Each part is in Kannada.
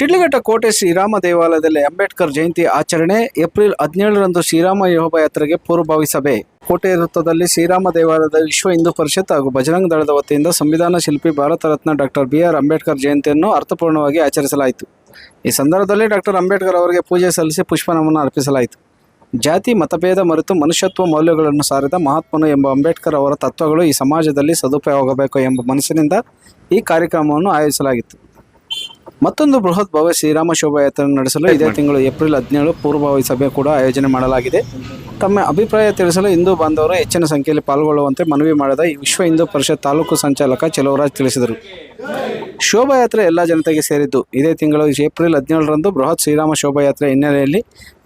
ಶಿಡ್ಲಘಟ್ಟ ಕೋಟೆ ಶ್ರೀರಾಮ ದೇವಾಲಯದಲ್ಲಿ ಅಂಬೇಡ್ಕರ್ ಜಯಂತಿ ಆಚರಣೆ ಏಪ್ರಿಲ್ ಹದಿನೇಳರಂದು ಶ್ರೀರಾಮ ಯೋಗಯಾತ್ರೆಗೆ ಪೂರ್ವಭಾವಿ ಸಭೆ ಕೋಟೆ ವೃತ್ತದಲ್ಲಿ ಶ್ರೀರಾಮ ದೇವಾಲಯದ ವಿಶ್ವ ಹಿಂದೂ ಪರಿಷತ್ ಹಾಗೂ ಬಜರಂಗ ದಳದ ವತಿಯಿಂದ ಸಂವಿಧಾನ ಶಿಲ್ಪಿ Bharat Ratna doctor B R Ambedkar ಜಯಂತಿಯನ್ನು ಅರ್ಥಪೂರ್ಣವಾಗಿ ಆಚರಿಸಲಾಯಿತು. ಈ ಸಂದರ್ಭದಲ್ಲಿ ಡಾಕ್ಟರ್ ಅಂಬೇಡ್ಕರ್ ಅವರಿಗೆ ಪೂಜೆ ಸಲ್ಲಿಸಿ ಪುಷ್ಪನಮನ ಅರ್ಪಿಸಲಾಯಿತು. ಜಾತಿ, ಮತಭೇದ ಮರೆತು ಮನುಷ್ಯತ್ವ ಮೌಲ್ಯಗಳನ್ನು ಸಾರಿದ ಮಹಾತ್ಮನು ಎಂಬ ಅಂಬೇಡ್ಕರ್ ಅವರ ತತ್ವಗಳು ಈ ಸಮಾಜದಲ್ಲಿ ಸದುಪಯೋಗಬೇಕು ಎಂಬ ಮನಸ್ಸಿನಿಂದ ಈ ಕಾರ್ಯಕ್ರಮವನ್ನು ಆಯೋಜಿಸಲಾಗಿತ್ತು. ಮತ್ತೊಂದು ಬೃಹತ್ ಭವ್ಯ ಶ್ರೀರಾಮ ಶೋಭಾಯಾತ್ರೆ ನಡೆಸಲು ಇದೇ ತಿಂಗಳು ಏಪ್ರಿಲ್ ಹದಿನೇಳು ಪೂರ್ವಭಾವಿ ಸಭೆ ಕೂಡ ಆಯೋಜನೆ ಮಾಡಲಾಗಿದೆ. ತಮ್ಮ ಅಭಿಪ್ರಾಯ ತಿಳಿಸಲು ಹಿಂದೂ ಬಾಂಧವರು ಹೆಚ್ಚಿನ ಸಂಖ್ಯೆಯಲ್ಲಿ ಪಾಲ್ಗೊಳ್ಳುವಂತೆ ಮನವಿ ಮಾಡಿದ ಈ ವಿಶ್ವ ಹಿಂದೂ ಪರಿಷತ್ ತಾಲೂಕು ಸಂಚಾಲಕ ಚೆಲುವರಾಜ್ ತಿಳಿಸಿದರು. ಶೋಭಾಯಾತ್ರೆ ಎಲ್ಲ ಜನತೆಗೆ ಸೇರಿದ್ದು. ಇದೇ ತಿಂಗಳು ಏಪ್ರಿಲ್ ಹದಿನೇಳರಂದು ಬೃಹತ್ ಶ್ರೀರಾಮ ಶೋಭಾಯಾತ್ರೆ ಹಿನ್ನೆಲೆಯಲ್ಲಿ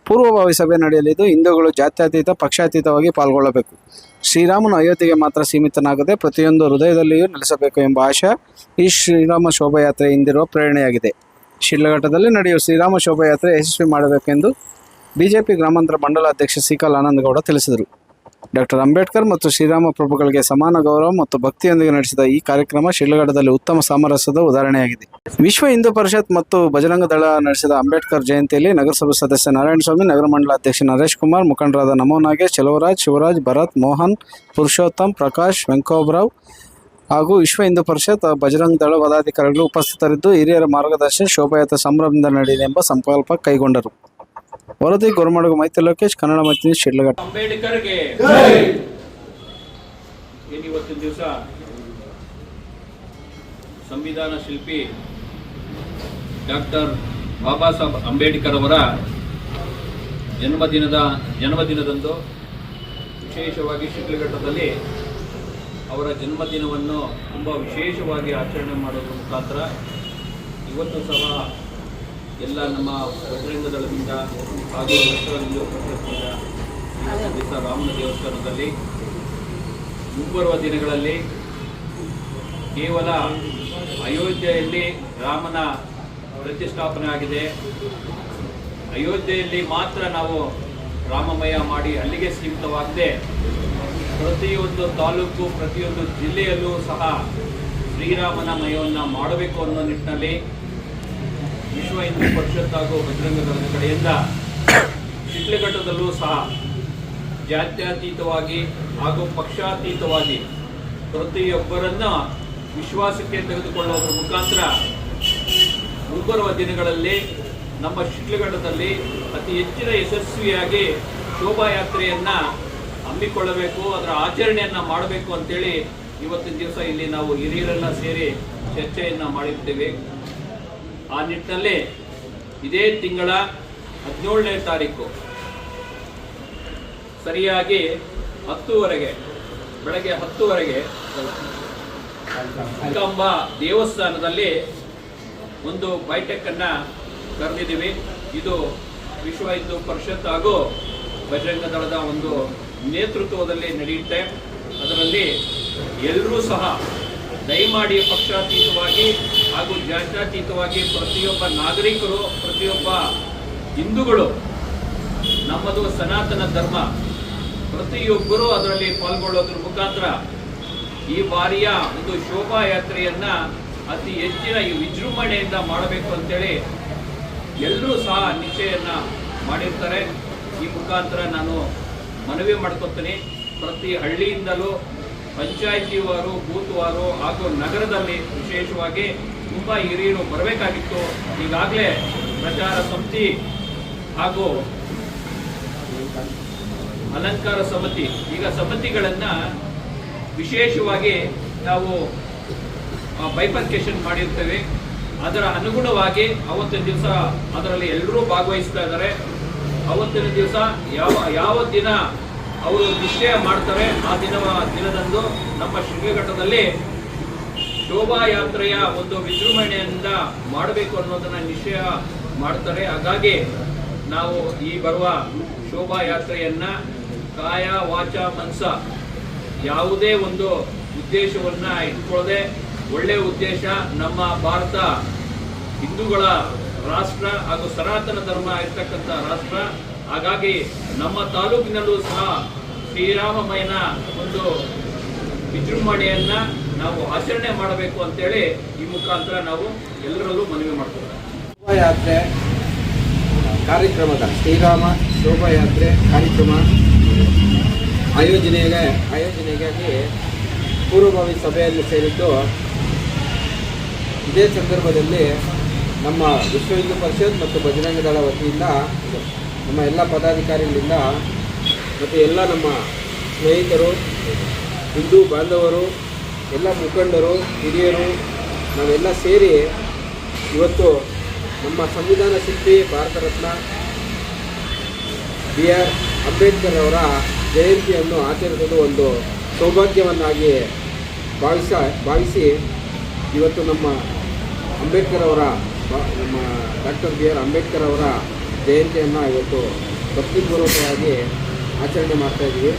ಪೂರ್ವಭಾವಿ ಸಭೆ ನಡೆಯಲಿದ್ದು, ಹಿಂದೂಗಳು ಜಾತ್ಯತೀತ, ಪಕ್ಷಾತೀತವಾಗಿ ಪಾಲ್ಗೊಳ್ಳಬೇಕು. ಶ್ರೀರಾಮನು ಅಯೋಧ್ಯೆಗೆ ಮಾತ್ರ ಸೀಮಿತನಾಗದೆ ಪ್ರತಿಯೊಂದು ಹೃದಯದಲ್ಲಿಯೂ ನೆಲೆಸಬೇಕು ಎಂಬ ಆಶಯ ಈ ಶ್ರೀರಾಮ ಶೋಭಾಯಾತ್ರೆ ಹಿಂದಿರುವ ಪ್ರೇರಣೆಯಾಗಿದೆ. ಶಿಡ್ಲಘಟ್ಟದಲ್ಲಿ ನಡೆಯುವ ಶ್ರೀರಾಮ ಶೋಭಾಯಾತ್ರೆ ಯಶಸ್ವಿ ಮಾಡಬೇಕೆಂದು ಬಿಜೆಪಿ ಗ್ರಾಮಾಂತರ ಮಂಡಲ ಅಧ್ಯಕ್ಷ ಸಿಕಲ್ ಆನಂದಗೌಡ ತಿಳಿಸಿದರು. ಡಾಕ್ಟರ್ ಅಂಬೇಡ್ಕರ್ ಮತ್ತು ಶ್ರೀರಾಮ ಪ್ರಭುಗಳಿಗೆ ಸಮಾನ ಗೌರವ ಮತ್ತು ಭಕ್ತಿಯೊಂದಿಗೆ ನಡೆಸಿದ ಈ ಕಾರ್ಯಕ್ರಮ ಶಿಲ್ಗಡದಲ್ಲಿ ಉತ್ತಮ ಸಾಮರಸ್ಯದ ಉದಾಹರಣೆಯಾಗಿದೆ. ವಿಶ್ವ ಹಿಂದೂ ಪರಿಷತ್ ಮತ್ತು ಭಜರಂಗ ದಳ ನಡೆಸಿದ ಅಂಬೇಡ್ಕರ್ ಜಯಂತಿಯಲ್ಲಿ ನಗರಸಭೆ ಸದಸ್ಯ ನಾರಾಯಣಸ್ವಾಮಿ, ನಗರ ಮಂಡಲ ಅಧ್ಯಕ್ಷ ನರೇಶ್ ಕುಮಾರ್, ಮುಖಂಡರಾದ ನಮೋ ನಾಗೇಶ್, ಚಲವರಾಜ್, ಶಿವರಾಜ್, ಭರತ್, ಮೋಹನ್, ಪುರುಷೋತ್ತಮ್, ಪ್ರಕಾಶ್ ವೆಂಕೋಬ್ರಾವ್ ಹಾಗೂ ವಿಶ್ವ ಹಿಂದೂ ಪರಿಷತ್ ಬಜರಂಗ ದಳ ಪದಾಧಿಕಾರಿಗಳು ಉಪಸ್ಥಿತರಿದ್ದು ಹಿರಿಯರ ಮಾರ್ಗದರ್ಶನ, ಶೋಭಾಯಾತ್ರೆ ಸಂಭ್ರಮದಿಂದ ನಡೆಯಲಿ ಎಂಬ ಸಂಕಲ್ಪ ಕೈಗೊಂಡರು. ವರದಿ ಗೊರಮಡಗು ಮೈತ್ರಿ ಲೋಕೇಶ್, ಕನ್ನಡ ಮತ್ತು ಶಿಡ್ಲಘಟ್ಟ. ಅಂಬೇಡ್ಕರ್ಗೆ ಏನಿವತ್ತಿನ ದಿವಸ? ಸಂವಿಧಾನ ಶಿಲ್ಪಿ ಡಾಕ್ಟರ್ ಬಾಬಾ ಸಾಹೇಬ್ ಅಂಬೇಡ್ಕರ್ ಅವರ ಜನ್ಮದಿನದ, ಜನ್ಮದಿನದಂದು ವಿಶೇಷವಾಗಿ ಶಿಡ್ಲಘಟ್ಟದಲ್ಲಿ ಅವರ ಜನ್ಮದಿನವನ್ನು ತುಂಬ ವಿಶೇಷವಾಗಿ ಆಚರಣೆ ಮಾಡೋದ್ರ ಮುಖಾಂತರ ಇವತ್ತು ಸಹ ಎಲ್ಲ ನಮ್ಮ ಬಜರಂಗ ದಳದಿಂದ ಹಾಗೂ ರಾಮನ ದೇವಸ್ಥಾನದಲ್ಲಿ ಮುಂಬರುವ ದಿನಗಳಲ್ಲಿ ಕೇವಲ ಅಯೋಧ್ಯೆಯಲ್ಲಿ ರಾಮನ ಪ್ರತಿಷ್ಠಾಪನೆ ಆಗಿದೆ. ಅಯೋಧ್ಯೆಯಲ್ಲಿ ಮಾತ್ರ ನಾವು ರಾಮಮಯ ಮಾಡಿ ಅಲ್ಲಿಗೆ ಸೀಮಿತವಾಗದೆ ಪ್ರತಿಯೊಂದು ತಾಲೂಕು, ಪ್ರತಿಯೊಂದು ಜಿಲ್ಲೆಯಲ್ಲೂ ಸಹ ಶ್ರೀರಾಮನ ಮಯವನ್ನು ಮಾಡಬೇಕು ಅನ್ನೋ ನಿಟ್ಟಿನಲ್ಲಿ ವಿಶ್ವ ಹಿಂದೂ ಪರಿಷತ್ ಹಾಗೂ ಬಜರಂಗ ಕಡೆಯಿಂದ ಶಿಟ್ಲಘಟ್ಟದಲ್ಲೂ ಸಹ ಜಾತ್ಯತೀತವಾಗಿ ಹಾಗೂ ಪಕ್ಷಾತೀತವಾಗಿ ಪ್ರತಿಯೊಬ್ಬರನ್ನ ವಿಶ್ವಾಸಕ್ಕೆ ತೆಗೆದುಕೊಳ್ಳುವುದರ ಮುಖಾಂತರ ಮುಂಬರುವ ದಿನಗಳಲ್ಲಿ ನಮ್ಮ ಶಿಟ್ಲಘಟ್ಟದಲ್ಲಿ ಅತಿ ಹೆಚ್ಚಿನ ಯಶಸ್ವಿಯಾಗಿ ಶೋಭಾಯಾತ್ರೆಯನ್ನ ಹಮ್ಮಿಕೊಳ್ಳಬೇಕು, ಅದರ ಆಚರಣೆಯನ್ನ ಮಾಡಬೇಕು ಅಂತೇಳಿ ಇವತ್ತಿನ ದಿವಸ ಇಲ್ಲಿ ನಾವು ಹಿರಿಯರೆಲ್ಲ ಸೇರಿ ಚರ್ಚೆಯನ್ನು ಮಾಡಿರ್ತೇವೆ. ಆ ನಿಟ್ಟಿನಲ್ಲಿ ಇದೇ ತಿಂಗಳ ಹದಿನೇಳನೇ ತಾರೀಕು ಸರಿಯಾಗಿ ಹತ್ತುವರೆಗೆ, ಬೆಳಗ್ಗೆ ಹತ್ತುವರೆಗೆ ಕಂಬ ದೇವಸ್ಥಾನದಲ್ಲಿ ಒಂದು ಬೈಟೆಕ್ಕನ್ನು ಕರೆದಿದ್ದೀವಿ. ಇದು ವಿಶ್ವ ಹಿಂದೂ ಪರಿಷತ್ ಹಾಗೂ ಬಜರಂಗ ದಳದ ಒಂದು ನೇತೃತ್ವದಲ್ಲಿ ನಡೆಯುತ್ತೆ. ಅದರಲ್ಲಿ ಎಲ್ಲರೂ ಸಹ ದಯಮಾಡಿ ಪಕ್ಷಾತೀತವಾಗಿ ಹಾಗೂ ಜಾತ್ಯತೀತವಾಗಿ ಪ್ರತಿಯೊಬ್ಬ ನಾಗರಿಕರು, ಪ್ರತಿಯೊಬ್ಬ ಹಿಂದೂಗಳು, ನಮ್ಮದು ಸನಾತನ ಧರ್ಮ, ಪ್ರತಿಯೊಬ್ಬರೂ ಅದರಲ್ಲಿ ಪಾಲ್ಗೊಳ್ಳೋದ್ರ ಮುಖಾಂತರ ಈ ಬಾರಿಯ ಒಂದು ಶೋಭಾಯಾತ್ರೆಯನ್ನ ಅತಿ ಹೆಚ್ಚಿನ ಈ ವಿಜೃಂಭಣೆಯಿಂದ ಮಾಡಬೇಕು ಅಂತೇಳಿ ಎಲ್ಲರೂ ಸಹ ನಿಶ್ಚಯನ್ನ ಮಾಡಿರ್ತಾರೆ. ಈ ಮುಖಾಂತರ ನಾನು ಮನವಿ ಮಾಡ್ಕೊತೀನಿ. ಪ್ರತಿ ಹಳ್ಳಿಯಿಂದಲೂ ಪಂಚಾಯಿತಿವಾರು, ಬೂತ್ವಾರು ಹಾಗೂ ನಗರದಲ್ಲಿ ವಿಶೇಷವಾಗಿ ತುಂಬ ಹಿರಿಯರು ಬರಬೇಕಾಗಿತ್ತು. ಈಗಾಗಲೇ ಪ್ರಚಾರ ಸಮಿತಿ ಹಾಗೂ ಅಲಂಕಾರ ಸಮಿತಿ, ಈಗ ಸಮಿತಿಗಳನ್ನ ವಿಶೇಷವಾಗಿ ನಾವು ಬೈಫರ್ಕೇಶನ್ ಮಾಡಿರ್ತೇವೆ. ಅದರ ಅನುಗುಣವಾಗಿ ಅವತ್ತಿನ ದಿವಸ ಅದರಲ್ಲಿ ಎಲ್ಲರೂ ಭಾಗವಹಿಸ್ತಾ ಇದ್ದಾರೆ. ಅವತ್ತಿನ ದಿವಸ ಯಾವ ಯಾವ ದಿನ ಅವರು ನಿಶ್ಚಯ ಮಾಡ್ತಾರೆ, ಆ ದಿನ ದಿನದಂದು ನಮ್ಮ ಶೃಂಗಘಟ್ಟದಲ್ಲಿ ಶೋಭಾಯಾತ್ರೆಯ ಒಂದು ವಿಜೃಂಭಣೆಯಿಂದ ಮಾಡಬೇಕು ಅನ್ನೋದನ್ನ ನಿಶ್ಚಯ ಮಾಡ್ತಾರೆ. ಹಾಗಾಗಿ ನಾವು ಈ ಬರುವ ಶೋಭಾಯಾತ್ರೆಯನ್ನ ಕಾಯ, ವಾಚ ಮನಸ ಯಾವುದೇ ಒಂದು ಉದ್ದೇಶವನ್ನ ಇಟ್ಕೊಳ್ಳದೆ ಒಳ್ಳೆಯ ಉದ್ದೇಶ ನಮ್ಮ ಭಾರತ, ಹಿಂದೂಗಳ ರಾಷ್ಟ್ರ ಹಾಗೂ ಸನಾತನ ಧರ್ಮ ಇರ್ತಕ್ಕಂಥ ರಾಷ್ಟ್ರ. ಹಾಗಾಗಿ ನಮ್ಮ ತಾಲೂಕಿನಲ್ಲೂ ಸಹ ಶ್ರೀರಾಮಮಯನ ಒಂದು ವಿಜೃಂಭಣೆಯನ್ನ ನಾವು ಆಚರಣೆ ಮಾಡಬೇಕು ಅಂತೇಳಿ ಈ ಮುಖಾಂತರ ನಾವು ಎಲ್ಲರಲ್ಲೂ ಮನವಿ ಮಾಡ್ತೀವಿ ಶೋಭಾಯಾತ್ರೆ ಕಾರ್ಯಕ್ರಮದ ಶ್ರೀರಾಮ ಶೋಭಾಯಾತ್ರೆ ಕಾರ್ಯಕ್ರಮ ಆಯೋಜನೆಗೆ ಆಯೋಜನೆಗಾಗಿ ಪೂರ್ವಭಾವಿ ಸಭೆಯನ್ನು ಸೇರಿದ್ದು ಇದೇ ಸಂದರ್ಭದಲ್ಲಿ ನಮ್ಮ ವಿಶ್ವ ಹಿಂದೂ ಪರಿಷತ್ ಮತ್ತು ಬಜರಂಗ ದಳ ವತಿಯಿಂದ ನಮ್ಮ ಎಲ್ಲ ಪದಾಧಿಕಾರಿಗಳಿಂದ ಮತ್ತು ಎಲ್ಲ ನಮ್ಮ ಸ್ನೇಹಿತರು, ಹಿಂದೂ ಬಾಂಧವರು ಎಲ್ಲ ಮುಖಂಡರು, ಹಿರಿಯರು, ನಾವೆಲ್ಲ ಸೇರಿ ಇವತ್ತು ನಮ್ಮ ಸಂವಿಧಾನ ಶಿಲ್ಪಿ ಭಾರತ ರತ್ನ ಬಿ ಆರ್ ಅಂಬೇಡ್ಕರ್ ಅವರ ಜಯಂತಿಯನ್ನು ಆಚರಿಸೋದು ಒಂದು ಸೌಭಾಗ್ಯವನ್ನಾಗಿ ಭಾವಿಸ, ಭಾವಿಸಿ ಇವತ್ತು ನಮ್ಮ ಅಂಬೇಡ್ಕರ್ ಅವರ ನಮ್ಮ ಡಾಕ್ಟರ್ ಬಿ ಆರ್ ಅಂಬೇಡ್ಕರ್ ಅವರ ಜಯಂತಿಯನ್ನು ಇವತ್ತು ಭಕ್ತಿಪೂರ್ವಕವಾಗಿ ಆಚರಣೆ ಮಾಡ್ತಾ ಇದ್ದೀವಿ.